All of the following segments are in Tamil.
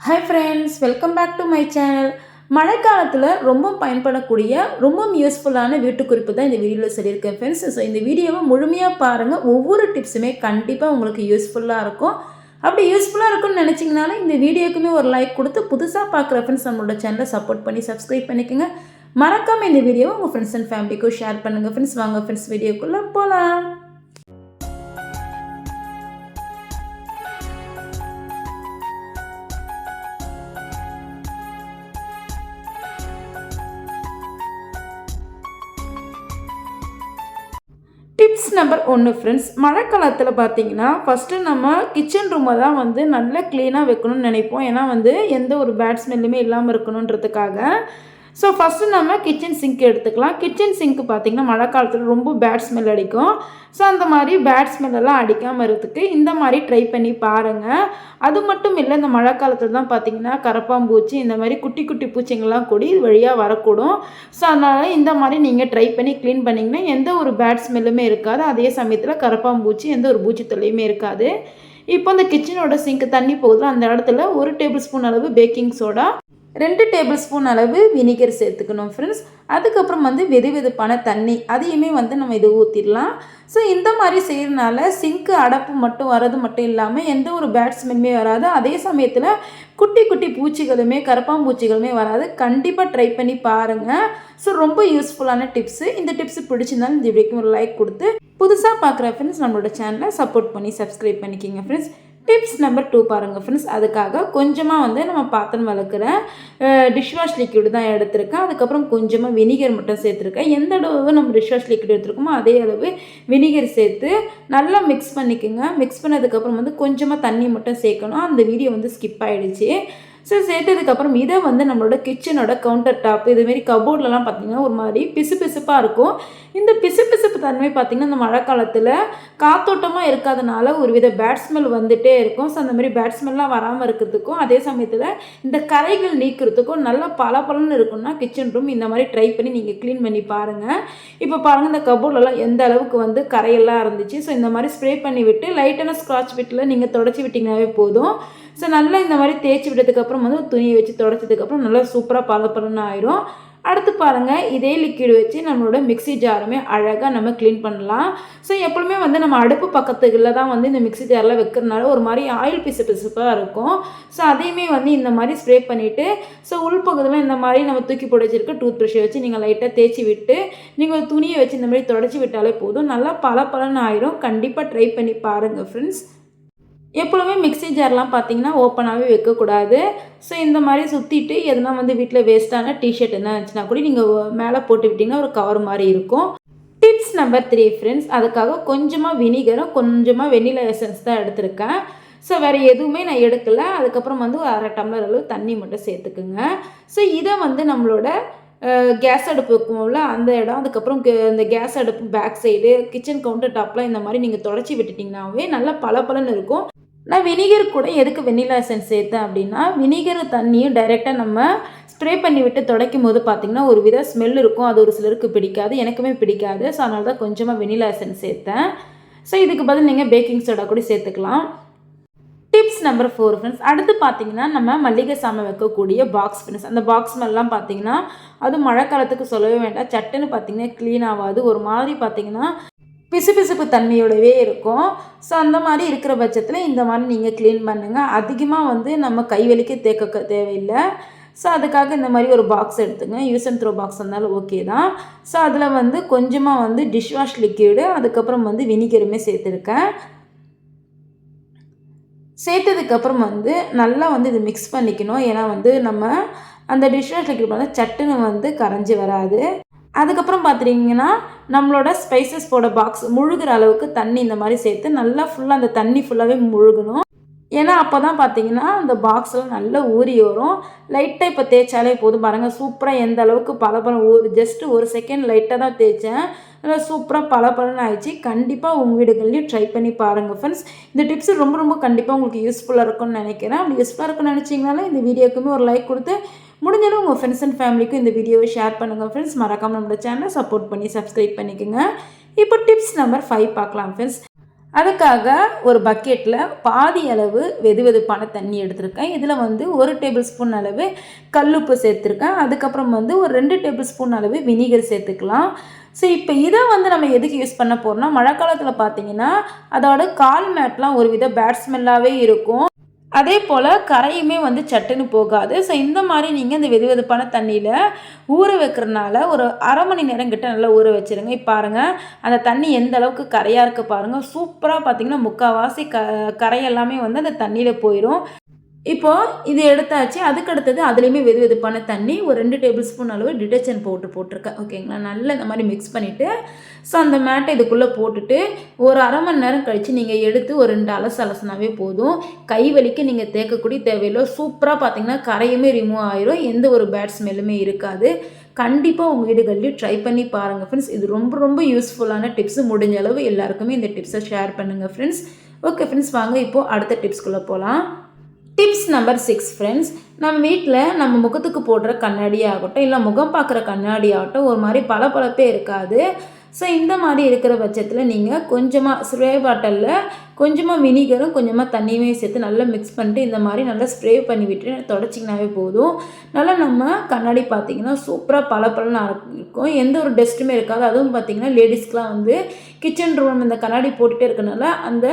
Hi friends welcome back to my channel மழைக்காலத்தில் ரொம்ப பயன்படக்கூடிய ரொம்ப யூஸ்ஃபுல்லான வீட்டுக்குறிப்பு தான் இந்த வீடியோவில் சொல்லியிருக்கேன் ஃப்ரெண்ட்ஸ் ஸோ இந்த வீடியோவை முழுமையாக பாருங்கள் ஒவ்வொரு டிப்ஸுமே கண்டிப்பாக உங்களுக்கு யூஸ்ஃபுல்லாக இருக்கும். அப்படி யூஸ்ஃபுல்லாக இருக்கும்னு நினச்சிங்கனாலும் இந்த வீடியோக்குமே ஒரு லைக் கொடுத்து புதுசாக பார்க்குற ஃப்ரெண்ட்ஸ் நம்மளோட சேனலை சப்போர்ட் பண்ணி சப்ஸ்கிரைப் பண்ணிக்கோங்க. மறக்காமல் இந்த வீடியோவை உங்கள் ஃப்ரெண்ட்ஸ் அண்ட் ஃபேமிலிக்கும் ஷேர் பண்ணுங்கள் ஃப்ரெண்ட்ஸ் வாங்க ஃப்ரெண்ட்ஸ் வீடியோக்குள்ளே போகலாம் டிப்ஸ் நம்பர் ஒன்று ஃப்ரெண்ட்ஸ் மழைக்காலத்தில் பார்த்தீங்கன்னா ஃபஸ்ட்டு நம்ம கிச்சன் ரூமை தான் வந்து நல்லா க்ளீனாக வைக்கணும்னு நினைப்போம். ஏன்னா வந்து எந்த ஒரு பேட் ஸ்மெல்லுமே இல்லாமல் இருக்கணுன்றதுக்காக ஸோ ஃபஸ்ட்டு நம்ம கிச்சன் சிங்க் எடுத்துக்கலாம். கிச்சன் சிங்க் பார்த்திங்கன்னா மழை காலத்தில் ரொம்ப பேட் ஸ்மெல் அடிக்கும். ஸோ அந்த மாதிரி பேட் ஸ்மெல்லெல்லாம் அடிக்காமல் இருக்கிறதுக்கு இந்த மாதிரி ட்ரை பண்ணி பாருங்கள் அது மட்டும் இல்லை இந்த மழை காலத்தில் தான் பார்த்திங்கன்னா கரப்பாம்பூச்சி இந்த மாதிரி குட்டி குட்டி பூச்சிங்கள்லாம் கூடி இது வழியாக வரக்கூடும். ஸோ அதனால் இந்த மாதிரி நீங்கள் ட்ரை பண்ணி க்ளீன் பண்ணிங்கன்னா எந்த ஒரு பேட் ஸ்மெல்லுமே இருக்காது. அதே சமயத்தில் கரப்பாம்பூச்சி எந்த ஒரு பூச்சி தொல்லையுமே இருக்காது. இப்போ இந்த கிச்சனோட சிங்க் தண்ணி போகுதுல அந்த இடத்துல ஒரு டேபிள் ஸ்பூன் அளவு பேக்கிங் சோடா ரெண்டு டேபிள் ஸ்பூன் அளவு வினிகர் சேர்த்துக்கணும் ஃப்ரெண்ட்ஸ் அதுக்கப்புறம் வந்து வெது வெதுப்பான தண்ணி அதையுமே வந்து நம்ம இது ஊற்றிடலாம் ஸோ இந்த மாதிரி செய்கிறனால சிங்க்கு அடப்பு மட்டும் வர்றது மட்டும் இல்லாமல் எந்த ஒரு பேட் ஸ்மெல்லுமே வராது. அதே சமயத்தில் குட்டி குட்டி பூச்சிகளுமே கரப்பாம்பூச்சிகளுமே வராது. கண்டிப்பாக ட்ரை பண்ணி பாருங்கள் ஸோ ரொம்ப யூஸ்ஃபுல்லான டிப்ஸு இந்த டிப்ஸ் பிடிச்சிருந்தாலும் இந்த வீடியோக்கு ஒரு லைக் கொடுத்து புதுசாக பார்க்குற ஃப்ரெண்ட்ஸ் நம்மளோட சேனலை சப்போர்ட் பண்ணி சப்ஸ்கிரைப் பண்ணிக்கிங்க ஃப்ரெண்ட்ஸ் டிப்ஸ் நம்பர் டூ பாருங்கள் ஃப்ரெண்ட்ஸ் அதுக்காக கொஞ்சமாக வந்து நம்ம பாத்திரம் வளர்க்குற டிஷ்வாஷ் லிக்விட் தான் எடுத்திருக்கேன். அதுக்கப்புறம் கொஞ்சமாக வினிகர் மட்டும் சேர்த்துருக்கேன். எந்த அளவு நம்ம டிஷ்வாஷ் லிக்விட் எடுத்துருக்கோமோ அதே அளவு வினிகர் சேர்த்து நல்லா மிக்ஸ் பண்ணிக்கோங்க. மிக்ஸ் பண்ணதுக்கப்புறம் வந்து கொஞ்சமாக தண்ணி மட்டும் சேர்க்கணும். அந்த வீடியோ வந்து ஸ்கிப் ஆகிடுச்சு ஸோ சேர்த்ததுக்கப்புறம் இதை வந்து நம்மளோட கிச்சனோட கவுண்டர் டாப் இதுமாரி கபோர்ட்லலாம் பார்த்திங்கன்னா ஒரு மாதிரி பிசு பிசுப்பாக இருக்கும். இந்த பிசு பிசுப்பு தன்மை பார்த்திங்கன்னா இந்த மழை காலத்தில் காத்தோட்டமாக இருக்காதனால ஒரு வித பேட் ஸ்மெல் வந்துகிட்டே இருக்கும். ஸோ அந்த மாதிரி பேட் ஸ்மெல்லாம் வராமல் இருக்கிறதுக்கும் அதே சமயத்தில் இந்த கரைகள் நீக்கிறதுக்கும் நல்லா பல பலன்னு இருக்கும்னா கிச்சன் ரூம் இந்த மாதிரி ட்ரை பண்ணி நீங்கள் க்ளீன் பண்ணி பாருங்கள் இப்போ பாருங்கள் இந்த கபோர்டெல்லாம் எந்த அளவுக்கு வந்து கரையெல்லாம் இருந்துச்சு. ஸோ இந்த மாதிரி ஸ்ப்ரே பண்ணி விட்டு லைட்டான ஸ்க்ராட்ச் விட்டில் நீங்கள் தொடச்சி விட்டிங்கனாவே போதும். ஸோ நல்லா இந்த மாதிரி தேய்ச்சி விட்டதுக்கப்புறம் வந்து துணியை வச்சு தொடச்சதுக்கப்புறம் நல்லா சூப்பராக பல ஆயிரும். அடுத்து பாருங்கள் இதே லிக்விட் வச்சு நம்மளோட மிக்ஸி ஜாருமே அழகாக நம்ம க்ளீன் பண்ணலாம். ஸோ எப்பொழுதுமே வந்து நம்ம அடுப்பு பக்கத்துக்குள்ள தான் வந்து இந்த மிக்ஸி ஜாரில் வைக்கிறதுனால ஒரு மாதிரி ஆயில் பிசு பிசுப்பாக இருக்கும். ஸோ அதையுமே வந்து இந்த மாதிரி ஸ்ப்ரே பண்ணிவிட்டு ஸோ உள்பகுதியில் இந்த மாதிரி நம்ம தூக்கி போட்டு டூத் ப்ரஷ்ஷை வச்சு நீங்கள் லைட்டாக தேய்ச்சி விட்டு நீங்கள் ஒரு துணியை வச்சு இந்த மாதிரி தொடச்சி விட்டாலே போதும். நல்லா பல பலன் ஆயிரும். கண்டிப்பாக ட்ரை பண்ணி பாருங்கள் ஃப்ரெண்ட்ஸ் எப்பொழுதுமே மிக்ஸி ஜார்லாம் பார்த்தீங்கன்னா ஓப்பனாகவே வைக்கக்கூடாது. ஸோ இந்த மாதிரி சுற்றிட்டு எதுனா வந்து வீட்டில் வேஸ்ட்டான டிஷர்ட் என்ன இருந்துச்சுன்னா கூட நீங்கள் மேலே போட்டு விட்டிங்கன்னா ஒரு கவர் மாதிரி இருக்கும். டிப்ஸ் நம்பர் த்ரீ ஃப்ரெண்ட்ஸ் அதுக்காக கொஞ்சமாக வினிகரும் கொஞ்சமாக வெண்ணிலா எசன்ஸ் தான் எடுத்திருக்கேன். ஸோ வேறு எதுவுமே நான் எடுக்கலை. அதுக்கப்புறம் வந்து ஒரு அரை டம்ளர் அளவு தண்ணி மட்டும் சேர்த்துக்குங்க. ஸோ இதை வந்து நம்மளோட கேஸ் அடுப்பு வைக்கும்ல அந்த இடம். அதுக்கப்புறம் இந்த கேஸ் அடுப்பு பேக் சைடு கிச்சன் கவுண்டர் டாப்லாம் இந்த மாதிரி நீங்கள் தொடச்சி விட்டுட்டிங்கனாவே நல்லா பல பலன்னு இருக்கும். நான் வினிகர் கூட எதுக்கு வெண்ணிலா எசன்ஸ் சேர்த்தேன் அப்படின்னா வினிகர் தண்ணியும் டைரெக்டாக நம்ம ஸ்ப்ரே பண்ணி விட்டு துடைக்கும் போது பார்த்திங்கன்னா ஒரு வித ஸ்மெல் இருக்கும். அது ஒரு சிலருக்கு பிடிக்காது எனக்குமே பிடிக்காது. ஸோ அதனால தான் கொஞ்சமாக வெனிலா எசன்ஸ் சேர்த்தேன். ஸோ இதுக்கு பதில் நீங்கள் பேக்கிங் சோடா கூட சேர்த்துக்கலாம். டிப்ஸ் நம்பர் ஃபோர் ஃப்ரெண்ட்ஸ் அடுத்து பார்த்தீங்கன்னா நம்ம மல்லிகை சாமான் வைக்கக்கூடிய பாக்ஸ் ஃப்ரெண்ட்ஸ் அந்த பாக்ஸ் மேலாம் பார்த்தீங்கன்னா அது மழை காலத்துக்கு சொல்லவே வேண்டாம். சட்டுன்னு பார்த்தீங்கன்னா க்ளீன் ஆகாது. ஒரு மாதிரி பார்த்தீங்கன்னா பிசுபிசுப்பு தன்மையோடவே இருக்கும். ஸோ அந்த மாதிரி இருக்கிற பட்சத்தில் இந்த மாதிரி நீங்கள் க்ளீன் பண்ணுங்கள் அதிகமாக வந்து நம்ம கைவலிக்க தேக்க தேவையில்லை. ஸோ அதுக்காக இந்த மாதிரி ஒரு பாக்ஸ் எடுத்துங்க. யூஸ் அண்ட் த்ரோ பாக்ஸ் இருந்தாலும் ஓகே தான். ஸோ அதில் வந்து கொஞ்சமாக வந்து டிஷ் வாஷ் லிக்விடு அதுக்கப்புறம் வந்து வினிகருமே சேர்த்துருக்கேன். சேர்த்ததுக்கப்புறம் வந்து நல்லா வந்து இது மிக்ஸ் பண்ணிக்கணும். ஏன்னா வந்து நம்ம அந்த டிஷ் வாஷ் லிக்விட் வந்து சட்டுன்னு வந்து கரைஞ்சி வராது. அதுக்கப்புறம் பார்த்துட்டிங்கன்னா நம்மளோட ஸ்பைசஸ் போட பாக்ஸ் முழுகிற அளவுக்கு தண்ணி இந்த மாதிரி சேர்த்து நல்லா ஃபுல்லாக அந்த தண்ணி ஃபுல்லாகவே முழுகணும். ஏன்னா அப்போ தான் பார்த்தீங்கன்னா அந்த பாக்ஸில் நல்லா ஊறி வரும். லைட்டாக இப்போ தேய்ச்சாலே போதும். பாருங்கள் சூப்பராக எந்த அளவுக்கு பலப்பழம் ஒரு ஜஸ்ட்டு ஒரு செகண்ட் லைட்டாக தான் தேய்ச்சேன். நல்லா சூப்பராக பலப்பழம் ஆயிடுச்சு. கண்டிப்பாக உங்கள் வீடுகள்லையும் ட்ரை பண்ணி பாருங்கள் ஃப்ரெண்ட்ஸ் இந்த டிப்ஸ் ரொம்ப ரொம்ப கண்டிப்பாக உங்களுக்கு யூஸ்ஃபுல்லாக இருக்கும்னு நினைக்கிறேன். அப்படி யூஸ்ஃபுல்லாக இருக்கும்னு நினச்சிங்கனாலும் இந்த வீடியோக்குமே ஒரு லைக் கொடுத்து முடிஞ்சளவு உங்கள் ஃப்ரெண்ட்ஸ் அண்ட் ஃபேமிலிக்கும் இந்த வீடியோவை ஷேர் பண்ணுங்கள் ஃப்ரெண்ட்ஸ் மறக்காமல் நம்மளோட சேனலை சப்போர்ட் பண்ணி சப்ஸ்கிரைப் பண்ணிக்கோங்க. இப்போ டிப்ஸ் நம்பர் ஃபைவ் பார்க்கலாம் ஃப்ரெண்ட்ஸ் அதுக்காக ஒரு பக்கெட்டில் பாதி அளவு வெது வெதுப்பான தண்ணி எடுத்திருக்கேன். இதில் வந்து ஒரு டேபிள் ஸ்பூன் அளவு கல்லுப்பு சேர்த்துருக்கேன். அதுக்கப்புறம் வந்து ஒரு ரெண்டு டேபிள் ஸ்பூன் அளவு வினிகர் சேர்த்துக்கலாம். ஸோ இப்போ இதை வந்து நம்ம எதுக்கு யூஸ் பண்ண போகிறோம்னா மழை காலத்தில் பார்த்தீங்கன்னா அதோட கால் மேட்லாம் ஒரு வித பேட் ஸ்மெல்லாகவே இருக்கும். அதே போல் கரையுமே வந்து சட்டுன்னு போகாது. ஸோ இந்த மாதிரி நீங்கள் இந்த வெது வெதுப்பான தண்ணியில் ஊற வைக்கிறனால ஒரு அரை மணி நேரம் கிட்ட நல்லா ஊற வச்சுருங்க. இப்போ பாருங்கள் அந்த தண்ணி எந்த அளவுக்கு கரையாக இருக்குது பாருங்கள் சூப்பராக பார்த்தீங்கன்னா முக்கால்வாசி க கரை எல்லாமே வந்து அந்த தண்ணியில் போயிடும் இப்போது இது எடுத்தாச்சு அதுக்கு அடுத்தது அதுலேயுமே வெது வெதுப்பான தண்ணி ஒரு ரெண்டு டேபிள் ஸ்பூன் அளவு டிடர்ஜென்ட் பவுட்ரு போட்டிருக்கேன். ஓகேங்களா? நல்லா இந்த மாதிரி மிக்ஸ் பண்ணிவிட்டு ஸோ அந்த மேட்டை இதுக்குள்ளே போட்டுட்டு ஒரு அரை மணி நேரம் கழித்து நீங்கள் எடுத்து ஒரு ரெண்டு அலசு அலசுனாவே போதும். கை வலிக்கு நீங்கள் தேக்கக்கூடிய தேவையில்லை. சூப்பராக பார்த்தீங்கன்னா கரையுமே ரிமூவ் ஆயிரும். எந்த ஒரு பேட் ஸ்மெல்லுமே இருக்காது. கண்டிப்பாக உங்கள் வீடுகள்லையும் ட்ரை பண்ணி பாருங்கள் ஃப்ரெண்ட்ஸ் இது ரொம்ப ரொம்ப யூஸ்ஃபுல்லான டிப்ஸ் முடிஞ்ச அளவு எல்லாருக்குமே இந்த டிப்ஸை ஷேர் பண்ணுங்கள் ஃப்ரெண்ட்ஸ் ஓகே ஃப்ரெண்ட்ஸ் வாங்க இப்போது அடுத்த டிப்ஸ்குள்ளே போகலாம் டிப்ஸ் நம்பர் சிக்ஸ் ஃப்ரெண்ட்ஸ் நம்ம வீட்டில் நம்ம முகத்துக்கு போடுற கண்ணாடி ஆகட்டும் இல்லை முகம் பார்க்குற கண்ணாடி ஆகட்டும் ஒரு மாதிரி பளபளப்பே இருக்காது. ஸோ இந்த மாதிரி இருக்கிற பட்சத்தில் நீங்கள் கொஞ்சமாக ஸ்ப்ரே பாட்டிலில் கொஞ்சமாக வினிகரும் கொஞ்சமாக தண்ணியுமே சேர்த்து நல்லா மிக்ஸ் பண்ணிட்டு இந்த மாதிரி நல்லா ஸ்ப்ரே பண்ணி விட்டு தொடச்சிங்கனாவே போதும். நல்லா நம்ம கண்ணாடி பார்த்தீங்கன்னா சூப்பராக பல இருக்கும் எந்த ஒரு டஸ்ட்டுமே இருக்காது. அதுவும் பார்த்தீங்கன்னா லேடிஸ்க்கெலாம் வந்து கிச்சன் ரூம் இந்த கண்ணாடி போட்டுகிட்டே இருக்கனால அந்த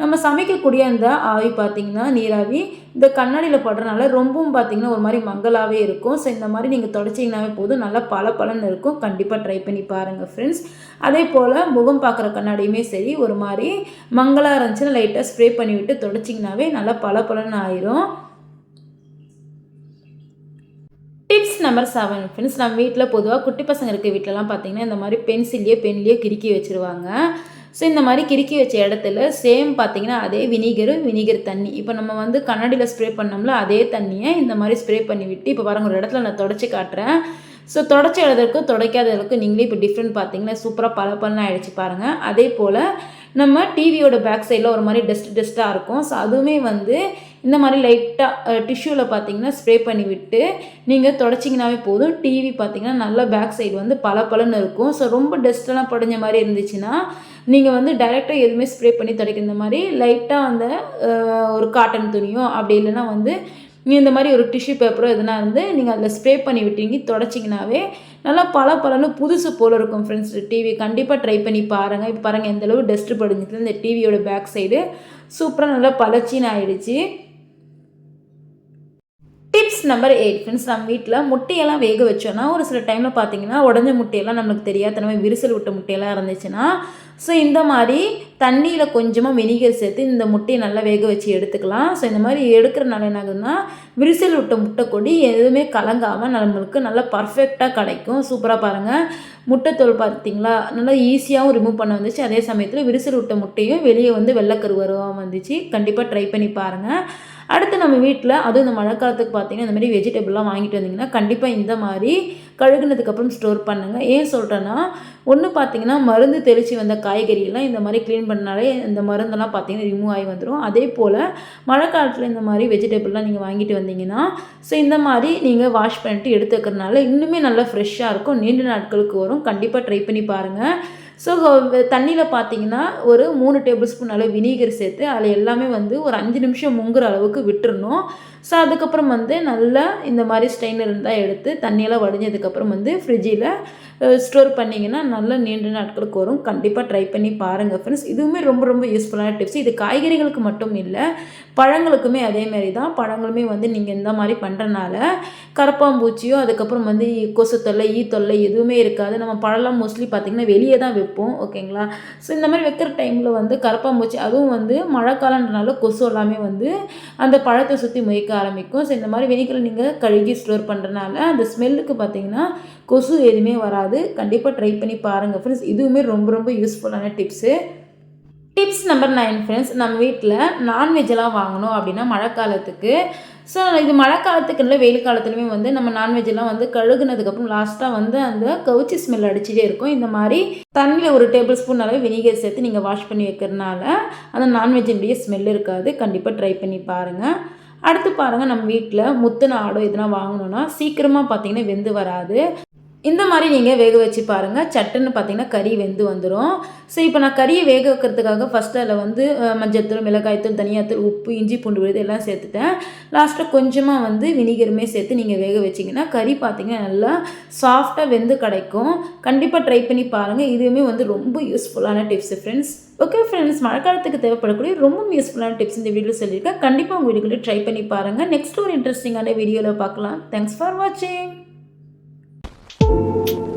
நம்ம சமைக்கக்கூடிய அந்த ஆவி பார்த்திங்கன்னா நீராவி இந்த கண்ணாடியில் படுறனால ரொம்பவும் பார்த்திங்கன்னா ஒரு மாதிரி மங்களாகவே இருக்கும். ஸோ இந்த மாதிரி நீங்கள் தொடச்சிங்கனாவே போதும். நல்லா பல பலன்னு இருக்கும். கண்டிப்பாக ட்ரை பண்ணி பாருங்கள் ஃப்ரெண்ட்ஸ் அதே போல் முகம் பார்க்குற கண்ணாடியுமே சரி ஒரு மாதிரி மங்களாக இருந்துச்சுன்னா லைட்டாக ஸ்ப்ரே பண்ணிவிட்டு தொடச்சிங்கனாவே நல்லா பல பலன்னு ஆயிரும். நம்பர் செவன் ஃப்ரெண்ட்ஸ் நம்ம வீட்டில் பொதுவாக குட்டி பசங்க இருக்க வீட்டிலலாம் பார்த்தீங்கன்னா இந்த மாதிரி பென்சில்லையோ பென்லேயோ கிறுக்கி வச்சுருவாங்க. ஸோ இந்த மாதிரி கிறுக்கி வச்ச இடத்துல சேம் பார்த்தீங்கன்னா அதே வினிகரு வினிகர் தண்ணி. இப்போ நம்ம வந்து கண்ணாடியில் ஸ்ப்ரே பண்ணோம்ல அதே தண்ணியை இந்த மாதிரி ஸ்ப்ரே பண்ணி விட்டு இப்போ பாருங்கள் ஒரு இடத்துல நான் தொடச்சி காட்டுறேன். ஸோ தொடச்ச இடத்துக்கும் துடைக்காத அளவுக்கு நீங்களே இப்போ டிஃப்ரெண்ட் பார்த்தீங்கன்னா சூப்பராக பல பலன்னு ஆகிடுச்சு பாருங்கள் அதே போல் நம்ம டிவியோட பேக் சைடில் ஒரு மாதிரி டஸ்ட் டஸ்ட்டாக இருக்கும். ஸோ அதுவுமே வந்து இந்த மாதிரி லைட்டாக டிஷ்யூவில் பார்த்தீங்கன்னா ஸ்ப்ரே பண்ணி விட்டு நீங்கள் தொடச்சிங்கனாவே போதும். டிவி பார்த்தீங்கன்னா நல்லா பேக் சைடு வந்து பல பலன்னு இருக்கும். ஸோ ரொம்ப டஸ்ட்டெல்லாம் படிஞ்ச மாதிரி இருந்துச்சுன்னா நீங்கள் வந்து டைரெக்டாக எதுவுமே ஸ்ப்ரே பண்ணி துடைக்கிற மாதிரி லைட்டாக அந்த ஒரு காட்டன் துணியோ அப்படி இல்லைன்னா வந்து இந்த மாதிரி ஒரு டிஷ்யூ பேப்பரோ எதுனா இருந்து நீங்கள் அதில் ஸ்ப்ரே பண்ணி விட்டீங்க தொடச்சிங்கனாவே நல்லா பல பலன்னு புதுசு போல் இருக்கும் ஃப்ரெண்ட்ஸ் டிவி கண்டிப்பாக ட்ரை பண்ணி பாருங்கள் இப்போ பாருங்கள் எந்தளவு டஸ்ட்டு படிஞ்சது இந்த டிவியோட பேக் சைடு சூப்பராக நல்லா பழச்சின்னு ஆயிடுச்சு. டிப்ஸ் நம்பர் எயிட் ஃப்ரெண்ட்ஸ் நம்ம வீட்டில் முட்டையெல்லாம் வேக வச்சோன்னா ஒரு சில டைமில் பார்த்தீங்கன்னா உடஞ்ச முட்டையெல்லாம் நம்மளுக்கு தெரியாத நம்ம விரிசல் விட்ட முட்டையெல்லாம் இருந்துச்சுன்னா ஸோ இந்த மாதிரி தண்ணியில் கொஞ்சமாக வினிகர் சேர்த்து இந்த முட்டையை நல்லா வேக வச்சு எடுத்துக்கலாம். ஸோ இந்த மாதிரி எடுக்கிறனால என்ன ஆகுதுன்னா விரிசல் விட்ட முட்டை கொடி எதுவுமே கலங்காமல் நம்மளுக்கு நல்லா பர்ஃபெக்டாக கிடைக்கும். சூப்பராக பாருங்கள் முட்டைத்தோல் பார்த்தீங்களா நல்லா ஈஸியாகவும் ரிமூவ் பண்ண வந்துச்சு. அதே சமயத்தில் விரிசல் விட்ட முட்டையும் வெளியே வந்து வெள்ளைக்கரு வருவாக வந்துச்சு. கண்டிப்பாக ட்ரை பண்ணி பாருங்கள் அடுத்து நம்ம வீட்டில் அதுவும் இந்த மழை காலத்துக்கு பார்த்தீங்கன்னா இந்த மாதிரி வெஜிடபிள்லாம் வாங்கிட்டு வந்தீங்கன்னா கண்டிப்பாக இந்த மாதிரி கழுகுனதுக்கப்புறம் ஸ்டோர் பண்ணுங்கள் ஏன் சொல்கிறேன்னா ஒன்று பார்த்தீங்கன்னா மருந்து தெளித்து வந்த காய்கறியெல்லாம் இந்த மாதிரி க்ளீன் பண்ணாலே இந்த மருந்தெல்லாம் பார்த்தீங்கன்னா ரிமூவ் ஆகி வந்துடும் அதே போல் மழை காலத்தில் இந்த மாதிரி வெஜிடபிள்லாம் நீங்கள் வாங்கிட்டு வந்தீங்கன்னா ஸோ இந்த மாதிரி நீங்கள் வாஷ் பண்ணிட்டு எடுத்துக்கிறதுனால இன்னுமே நல்லா ஃப்ரெஷ்ஷாக இருக்கும். நீண்ட நாட்களுக்கு வரும். கண்டிப்பாக ட்ரை பண்ணி பாருங்கள் ஸோ தண்ணியில் பார்த்தீங்கன்னா ஒரு மூணு டேபிள் ஸ்பூன் அளவு வினீகர் சேர்த்து அதில் எல்லாமே வந்து ஒரு அஞ்சு நிமிஷம் முங்குற அளவுக்கு விட்டுறணும். ஸோ அதுக்கப்புறம் வந்து நல்லா இந்த மாதிரி ஸ்டெயினர் இருந்தால் எடுத்து தண்ணியெல்லாம் வடிஞ்சதுக்கப்புறம் வந்து ஃப்ரிட்ஜில் ஸ்டோர் பண்ணிங்கன்னா நல்ல நீண்ட நாட்களுக்கு வரும். கண்டிப்பாக ட்ரை பண்ணி பாருங்கள் ஃப்ரெண்ட்ஸ் இதுவுமே ரொம்ப ரொம்ப யூஸ்ஃபுல்லான டிப்ஸ் இது காய்கறிகளுக்கு மட்டும் இல்லை பழங்களுக்குமே அதேமாரி தான். பழங்களுமே வந்து நீங்கள் இந்த மாதிரி பண்ணுறனால கரப்பாம்பூச்சியோ அதுக்கப்புறம் வந்து கொசு தொல்லை ஈ தொல்லை எதுவுமே இருக்காது. நம்ம பழம்லாம் மோஸ்ட்லி பார்த்திங்கன்னா வெளியே தான் வைப்போம் ஓகேங்களா ஸோ இந்த மாதிரி வைக்கிற டைமில் வந்து கரப்பாம்பூச்சி அதுவும் வந்து மழை காலன்றனால கொசு எல்லாமே வந்து அந்த பழத்தை சுற்றி முயக்க ஆரம்பிக்கும். ஸோ இந்த மாதிரி வெனிக்கல் நீங்கள் கழுகி ஸ்டோர் பண்ணுறனால அந்த ஸ்மெல்லுக்கு பார்த்தீங்கன்னா கொசு எதுவுமே வராது. கண்டிப்பாக ட்ரை பண்ணி பாருங்கள் ஃப்ரெண்ட்ஸ் இதுவுமே ரொம்ப ரொம்ப யூஸ்ஃபுல்லான tips tips number nine friends நம்ம வீட்டில் நான்வெஜ்ஜெல்லாம் வாங்கணும் அப்படின்னா மழை காலத்துக்கு. ஸோ இது மழை காலத்துக்கு இல்லை வெயில் காலத்துலையுமே வந்து நம்ம நான்வெஜ்லாம் வந்து கழுகுனதுக்கப்புறம் லாஸ்ட்டாக வந்து அந்த கவுச்சி ஸ்மெல் அடிச்சுட்டே இருக்கும். இந்த மாதிரி தண்ணியில் ஒரு டேபிள் ஸ்பூன் அளவு வினிகர் சேர்த்து நீங்கள் வாஷ் பண்ணி வைக்கிறதுனால அந்த நான்வெஜ்ஜினுடைய ஸ்மெல் இருக்காது. கண்டிப்பாக ட்ரை பண்ணி பாருங்கள் அடுத்து பாருங்கள் நம்ம வீட்டில் முத்துன ஆடோ எதுனா வாங்கணுன்னா சீக்கிரமாக பார்த்தீங்கன்னா வெந்து வராது. இந்த மாதிரி நீங்கள் வேக வச்சு பாருங்கள் சட்டுன்னு பார்த்தீங்கன்னா கறி வெந்து வந்துடும் ஸோ இப்போ நான் கறியை வேக வைக்கிறதுக்காக ஃபஸ்ட்டு அதில் வந்து அஹ், மஞ்சள்தூள் மிளகாய்த்தூள் தனியாத்தூள் உப்பு இஞ்சி பூண்டு விழுது எல்லாம் சேர்த்துட்டேன். லாஸ்ட்டில் கொஞ்சமாக வந்து வினிகருமே சேர்த்து நீங்கள் வேக வச்சிங்கன்னா கறி பார்த்தீங்கன்னா நல்லா சாஃப்டாக வெந்து கிடைக்கும். கண்டிப்பாக ட்ரை பண்ணி பாருங்கள் இதுவுமே வந்து ரொம்ப யூஸ்ஃபுல்லான டிப்ஸ் ஃப்ரெண்ட்ஸ் ஓகே ஃப்ரெண்ட்ஸ் மழைக்காலத்துக்கு தேவைப்படக்கூடிய ரொம்ப யூஸ்ஃபுல்லான டிப்ஸ் இந்த வீடியோ சொல்லியிருக்கேன். கண்டிப்பாக உங்கள் வீடுகளில் ட்ரை பண்ணி பாருங்கள் நெக்ஸ்ட் ஒரு இன்ட்ரெஸ்டிங்கான வீடியோவில் பார்க்கலாம். தேங்க்ஸ் ஃபார் வாட்சிங் Thank you.